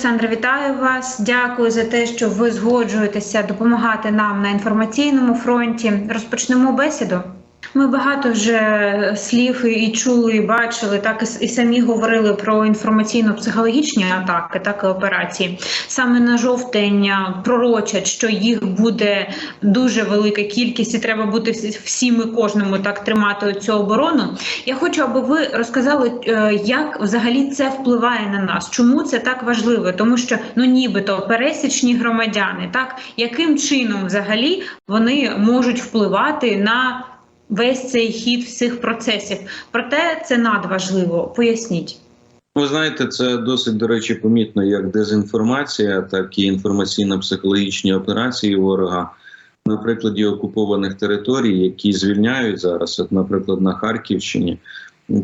Олександре, вітаю вас. Дякую за те, що ви згоджуєтеся допомагати нам на інформаційному фронті. Розпочнемо бесіду. Ми багато вже слів і чули, і бачили, так і, самі говорили про інформаційно-психологічні атаки, так і операції. Саме на жовтень пророчать, що їх буде дуже велика кількість, і треба бути всім і кожному так тримати цю оборону. Я хочу, аби ви розказали, е, як взагалі це впливає на нас. Чому це так важливо? Тому що ну нібито пересічні громадяни, так яким чином взагалі вони можуть впливати на весь цей хід всіх процесів. Проте це надважливо. Поясніть. Ви знаєте, це досить до речі помітно як дезінформація, так і інформаційно-психологічні операції ворога на прикладі окупованих територій, які звільняють зараз, от, наприклад, на Харківщині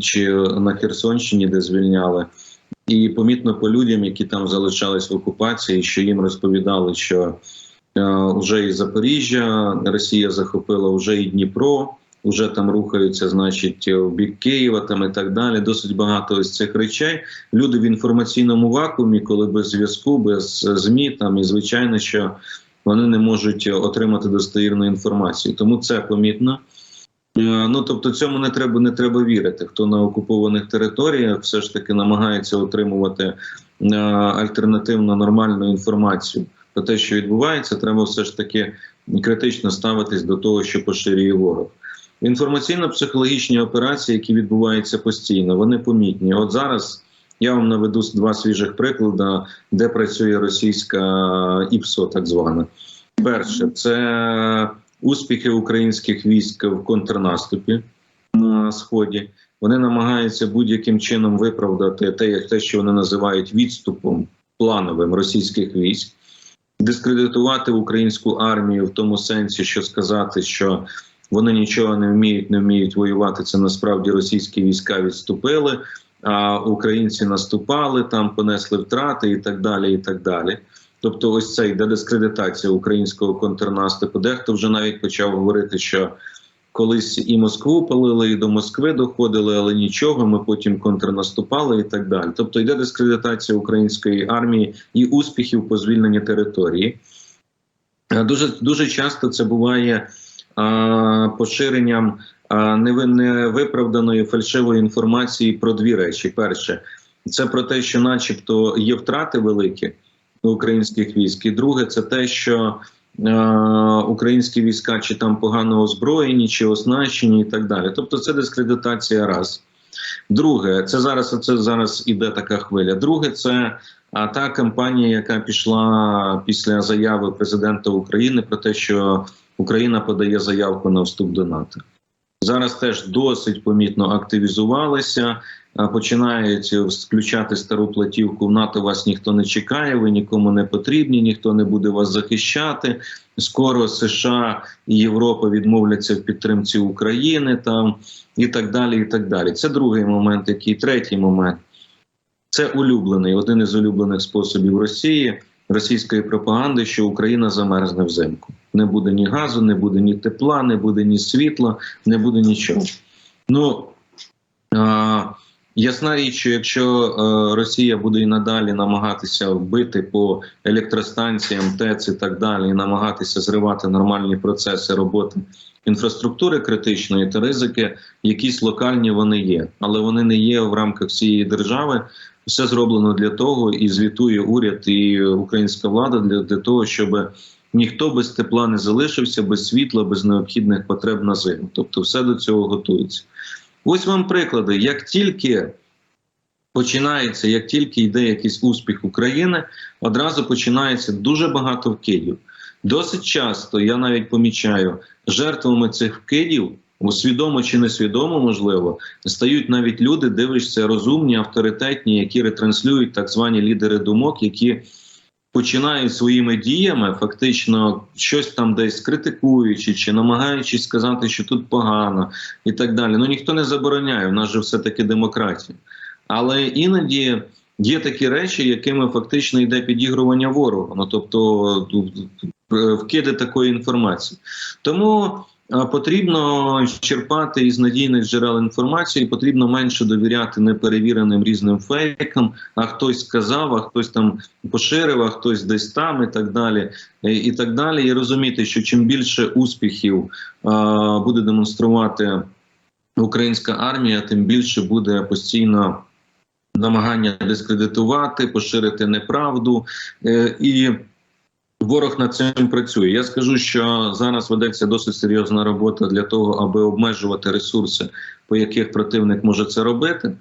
чи на Херсонщині, де звільняли. І помітно по людям, які там залишались в окупації, що їм розповідали, що е, вже і Запоріжжя Росія захопила, вже і Дніпро, вже там рухаються, значить, в бік Києва там і так далі. Досить багато ось цих речей. Люди в інформаційному вакуумі, коли без зв'язку, без змі, там і звичайно, що вони не можуть отримати достовірну інформацію. Тому це помітно. Е, Ну тобто, цьому не треба не треба вірити. Хто на окупованих територіях все ж таки намагається отримувати е, альтернативно нормальну інформацію про те, що відбувається, треба все ж таки критично ставитись до того, що поширює ворог. Інформаційно-психологічні операції, які відбуваються постійно, вони помітні. От зараз я вам наведу два свіжих приклади, де працює російська ІПСО, так звана. Перше, це успіхи українських військ в контрнаступі на сході. Вони намагаються будь-яким чином виправдати те, те, що вони називають відступом плановим російських військ, дискредитувати українську армію в тому сенсі, що сказати, що вони нічого не вміють, не вміють воювати. Це насправді російські війська відступили, а українці наступали, там понесли втрати і так далі. і так далі. Тобто, ось це йде дискредитація українського контрнаступу. Дехто вже навіть почав говорити, що колись і Москву палили, і до Москви доходили, але нічого. Ми потім контрнаступали і так далі. Тобто йде дискредитація української армії і успіхів по звільненні території. Дуже дуже часто це буває поширенням невиправданої фальшивої інформації про дві речі: перше, це про те, що, начебто, є втрати великі українських військ. І друге, це те, що українські війська чи там погано озброєні, чи оснащені, і так далі. Тобто, це дискредитація раз. Друге, це зараз це зараз іде така хвиля. Друге, це та кампанія, яка пішла після заяви президента України про те, що Україна подає заявку на вступ до НАТО. Зараз теж досить помітно активізувалися, починають включати стару платівку в НАТО. Вас ніхто не чекає, ви нікому не потрібні, ніхто не буде вас захищати. Скоро США і Європа відмовляться в підтримці України там і так далі. І так далі. Це другий момент, який третій момент. Це улюблений, один із улюблених способів Росії, російської пропаганди, що Україна замерзне взимку. Не буде ні газу, не буде ні тепла, не буде ні світла, не буде нічого. Ну а, ясна річ, що якщо е, Росія буде і надалі намагатися вбити по електростанціям, ТЕЦ і так далі, і намагатися зривати нормальні процеси роботи інфраструктури критичної, то ризики якісь локальні вони є, але вони не є в рамках всієї держави. Все зроблено для того, і звітує уряд і українська влада для, для того, щоб ніхто без тепла не залишився, без світла, без необхідних потреб на зиму. Тобто, все до цього готується. Ось вам приклади. Як тільки починається, як тільки йде якийсь успіх України, одразу починається дуже багато вкидів. Досить часто я навіть помічаю жертвами цих вкидів, свідомо чи несвідомо, можливо, стають навіть люди, дивишся, розумні, авторитетні, які ретранслюють так звані лідери думок, які починають своїми діями, фактично щось там десь критикуючи чи намагаючись сказати, що тут погано, і так далі. Ну ніхто не забороняє, в нас же все таки демократія. Але іноді є такі речі, якими фактично йде підігрування ворогу. Ну тобто вкиди такої інформації. Тому Потрібно черпати із надійних джерел інформації, потрібно менше довіряти неперевіреним різним фейкам. А хтось сказав, а хтось там поширив, а хтось десь там і так далі. Е, І так далі. І розуміти, що чим більше успіхів буде демонструвати українська армія, тим більше буде постійно намагання дискредитувати, поширити неправду. Е, І ворог над цим працює. Я скажу, що зараз ведеться досить серйозна робота для того, аби обмежувати ресурси, по яких противник може це робити.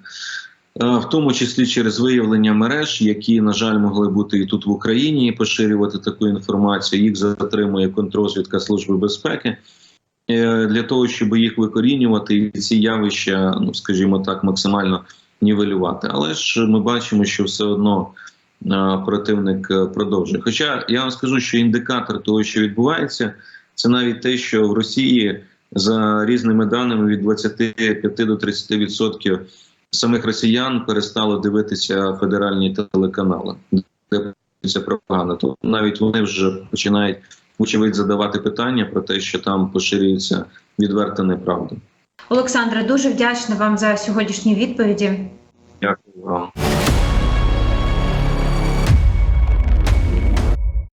Е, В тому числі через виявлення мереж, які, на жаль, могли бути і тут в Україні, і поширювати таку інформацію. Їх затримує контррозвідка Служби безпеки е, для того, щоб їх викорінювати і ці явища, ну скажімо так, максимально нівелювати. Але ж ми бачимо, що все одно противник е, продовжує. Хоча я вам скажу, що індикатор того, що відбувається, це навіть те, що в Росії за різними даними від 25 до 30 відсотків самих росіян перестало дивитися федеральні телеканали, де це пропаганда. То навіть вони вже починають очевидь задавати питання про те, що там поширюється відверта неправда. Олександре, дуже вдячна вам за сьогоднішні відповіді. Дякую вам.